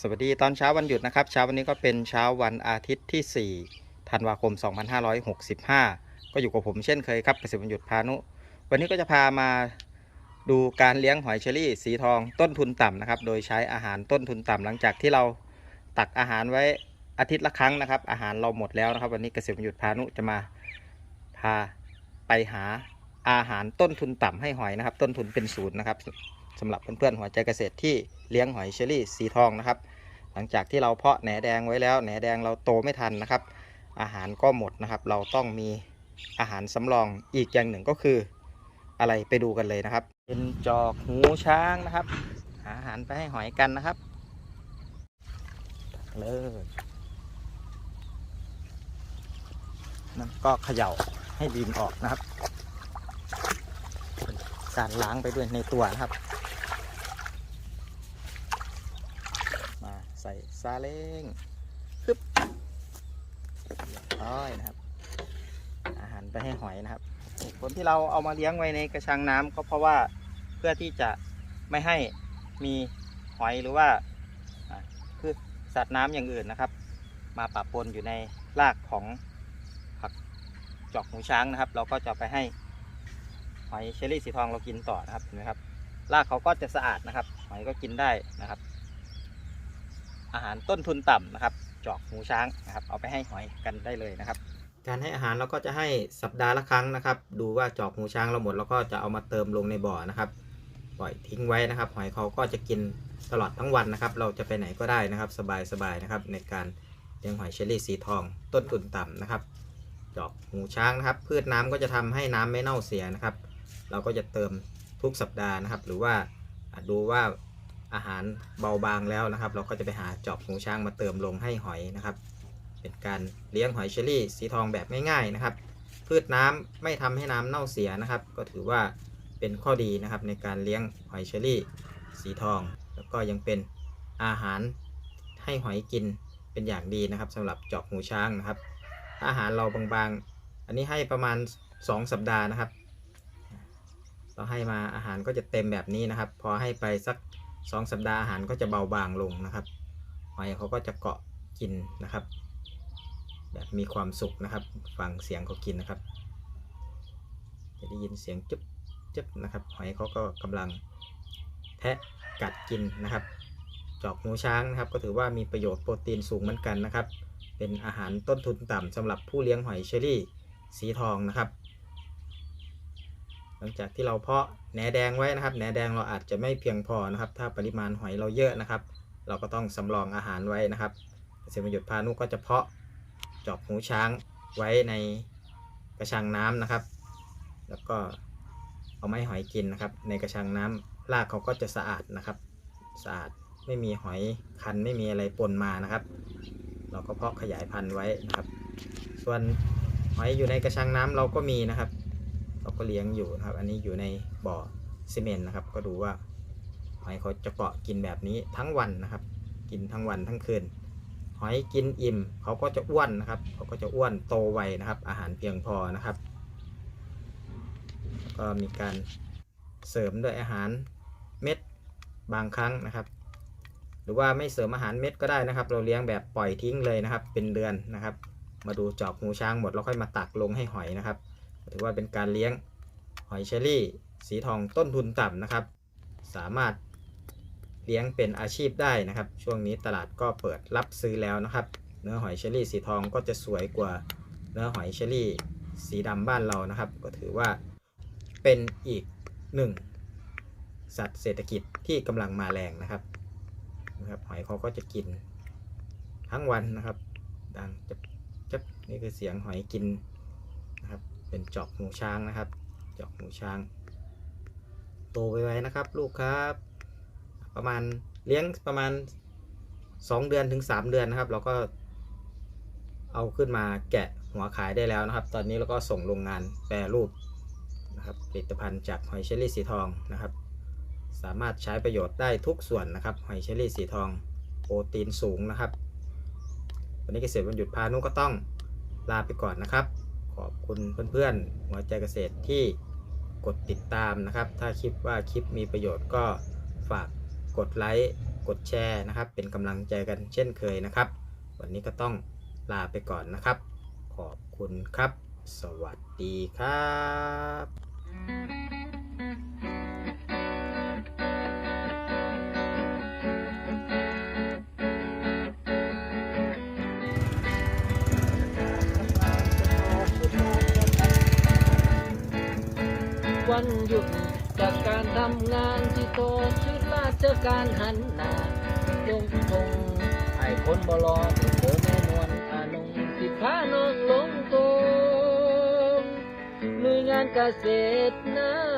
สวัสดีตอนเช้าวันหยุดนะครับเช้าวันนี้ก็เป็นเช้าวันอาทิตย์ที่ 4 ธันวาคม 2565 ก็อยู่กับผมเช่นเคยครับเกษตรวันหยุดพานุ วันนี้ก็จะพามาดูการเลี้ยงหอยเชอรี่สีทองต้นทุนต่ำนะครับ โดยใช้อาหารต้นทุนต่ำหลังจากที่เราตักอาหารไว้อาทิตย์ละครั้งนะครับ อาหารเราหมดแล้วนะครับ วันนี้เกษตรวันหยุดพานุจะมาพาไปหาอาหารต้นทุนต่ำให้หอยนะครับ ต้นทุนเป็นศูนย์นะครับสำหรับเพื่อนๆหัวใจเกษตรที่ เลี้ยงหอยเชอรี่สีทองนะครับ หลังจากที่เราเพาะแหนแดงไว้แล้วแหนแดงเราโตไม่ทันนะครับ อาหารก็หมดนะครับ เราต้องมีอาหารสำรองอีกอย่างหนึ่งก็คืออะไรไปดูกันเลยนะครับ เป็นจอกหูช้างนะครับ หาอาหารไปให้หอยกันนะครับเลยนั่นก็เขย่าให้ดินออกนะครับ การล้างไปด้วยในตัวนะครับ มาใส่ ซาเล้งฮึบเรียบร้อยนะครับ อาหารไปให้หอยนะครับผลที่เราเอามาเลี้ยงไว้ในกระชังน้ำก็เพราะว่าเพื่อที่จะไม่ให้มีหอยหรือว่าคือสัตว์น้ำอย่างอื่นนะครับ มาปะปนอยู่ในรากของผักจอกหูช้างนะครับ เราก็จะไปให้หอยเชอรี่สีทองเรากินต่อนะครับเห็นไหมครับรากเขาก็จะสะอาดนะครับ หอยก็กินได้นะครับ อาหารต้นทุนต่ำนะครับ จอกหูช้างนะครับ เอาไปให้หอยกันได้เลยนะครับ การให้อาหารเราก็จะให้สัปดาห์ละครั้งนะครับ ดูว่าจอกหูช้างเราหมดเราก็จะเอามาเติมลงในบ่อนะครับ ปล่อยทิ้งไว้นะครับ หอยเขาก็จะกินตลอดทั้งวันนะครับ เราจะไปไหนก็ได้นะครับ สบายๆนะครับ ในการเลี้ยงหอยเชอรี่สีทอง ต้นทุนต่ำนะครับ จอกหูช้างนะครับ พืชน้ำก็จะทำให้น้ำไม่เน่าเสียนะครับ เราก็จะเติมทุกสัปดาห์นะครับ หรือว่าดูว่า อาหารเบาบางแล้วนะครับ เราก็จะไปหาจอบหูช้างมาเติมลงให้หอยนะครับ เป็นการเลี้ยงหอยเชอรี่สีทองแบบง่ายๆนะครับ พืชน้ำไม่ทำให้น้ำเน่าเสียนะครับ ก็ถือว่าเป็นข้อดีนะครับในการเลี้ยงหอยเชอรี่สีทอง แล้วก็ยังเป็นอาหารให้หอยกินเป็นอย่างดีนะครับสำหรับจอบหูช้างนะครับ อาหารเราบางๆ อันนี้ให้ประมาณ 2 สัปดาห์นะครับ เราให้มาอาหารก็จะเต็มแบบนี้นะครับ พอให้ไปสัก สองสัปดาห์อาหารก็จะเบาบางลงนะครับหอยเขาก็จะเกาะกินนะครับ แบบมีความสุขนะครับ ฟังเสียงเขากินนะครับ จะได้ยินเสียงจุ๊บจุ๊บนะครับ หอยเขาก็กำลังแทะกัดกินนะครับ จอกหูช้างนะครับ ก็ถือว่ามีประโยชน์โปรตีนสูงเหมือนกันนะครับ เป็นอาหารต้นทุนต่ำสำหรับผู้เลี้ยงหอยเชอรี่สีทองนะครับ ลังจากที่เราเพาะแหนแดงไว้นะครับแหนแดงเราอาจจะไม่เพียงพอนะครับ ถ้าปริมาณหอยเราเยอะนะครับ เราก็ต้องสำรองอาหารไว้นะครับเกษตรประยุทธ์พานุก็จะเพาะจอบหูช้างไว้ในกระชังน้ำนะครับ แล้วก็เอาไม้หอยกินนะครับ ในกระชังน้ำรากเขาก็จะสะอาดนะครับ สะอาดไม่มีหอยคันไม่มีอะไรปนมานะครับ เราก็เพาะขยายพันธุ์ไว้นะครับ ส่วนหอยอยู่ในกระชังน้ำเราก็มีนะครับ เราก็เลี้ยงอยู่นะครับ อันนี้อยู่ในบ่อซีเมนต์นะครับ ก็ดูว่าหอยเขาจะเกาะกินแบบนี้ทั้งวันนะครับ กินทั้งวันทั้งคืน หอยกินอิ่มเขาก็จะอ้วนนะครับเขาก็จะอ้วนโตไวนะครับ อาหารเพียงพอนะครับ ก็มีการเสริมด้วยอาหารเม็ดบางครั้งนะครับ หรือว่าไม่เสริมอาหารเม็ดก็ได้นะครับ เราเลี้ยงแบบปล่อยทิ้งเลยนะครับ เป็นเดือนนะครับ มาดูจอบหูช้างหมดเราค่อยมาตักลงให้หอยนะครับ ถือว่าเป็นการเลี้ยงหอยเชอรี่ สีทองต้นทุนต่ำนะครับ สามารถเลี้ยงเป็นอาชีพได้นะครับ ช่วงนี้ตลาดก็เปิดรับซื้อแล้วนะครับ เนื้อหอยเชอรี่สีทองก็จะสวยกว่าเนื้อหอยเชอรี่ สีดำบ้านเรานะครับ ก็ถือว่าเป็นอีกหนึ่งสัตว์เศรษฐกิจที่กำลังมาแรงนะครับนะครับ หอยเขาก็จะกินทั้งวันนะครับ ดังจับจับนี่คือเสียงหอยกินนะครับ เป็นจอกหูช้างนะครับ จอกหูช้าง โตไวๆนะครับ ลูกครับ ประมาณเลี้ยงประมาณ 2 เดือนถึง 3 เดือนนะครับ เราก็เอาขึ้นมาแกะหัวขายได้แล้วนะครับ ตอนนี้เราก็ส่งโรงงานแปรรูปนะครับผลิตภัณฑ์จากหอยเชอรี่สีทองนะครับ สามารถใช้ประโยชน์ได้ทุกส่วนนะครับหอยเชอรี่สีทอง โปรตีนสูงนะครับ วันนี้เกษตรวันหยุดพานุก็ต้องลาไปก่อนนะครับ ขอบคุณเพื่อนๆ หัวใจเกษตรที่กดติดตามนะครับ ถ้าคิดว่าคลิปมีประโยชน์ก็ฝากกดไลค์กดแชร์นะครับ เป็นกำลังใจกันเช่นเคยนะครับ วันนี้ก็ต้องลาไปก่อนนะครับ ขอบคุณครับ สวัสดีครับ วันหยุด จากการทำงานที่โตชุดราชการหันหน้าลงทงไอ้คนบลอที่เธอแม่นวลอานงสิพาน้องลงตรงหน่วยงานเกษตรนะ